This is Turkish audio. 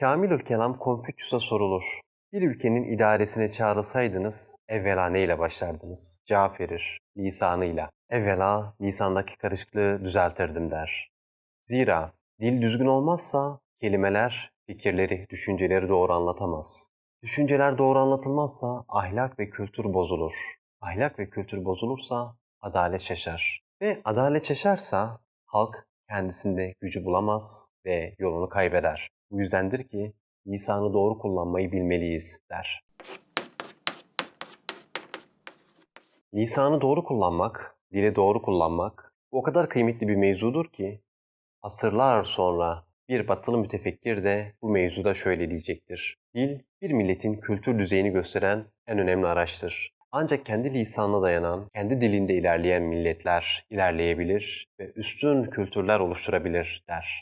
Kamilül Kelam Konfüçyüs'e sorulur. Bir ülkenin idaresine çağrılsaydınız evvela neyle başlardınız? Cevap verir, lisanıyla. Evvela lisandaki karışıklığı düzeltirdim der. Zira dil düzgün olmazsa kelimeler fikirleri, düşünceleri doğru anlatamaz. Düşünceler doğru anlatılmazsa ahlak ve kültür bozulur. Ahlak ve kültür bozulursa adalet şaşar. Ve adalet şaşarsa halk kendisinde gücü bulamaz ve yolunu kaybeder. Bu yüzdendir ki lisanı doğru kullanmayı bilmeliyiz der. Lisanı doğru kullanmak, dili doğru kullanmak o kadar kıymetli bir mevzudur ki asırlar sonra bir batılı mütefekkir de bu mevzuda şöyle diyecektir. Dil bir milletin kültür düzeyini gösteren en önemli araçtır. Ancak kendi lisanına dayanan, kendi dilinde ilerleyen milletler ilerleyebilir ve üstün kültürler oluşturabilir der.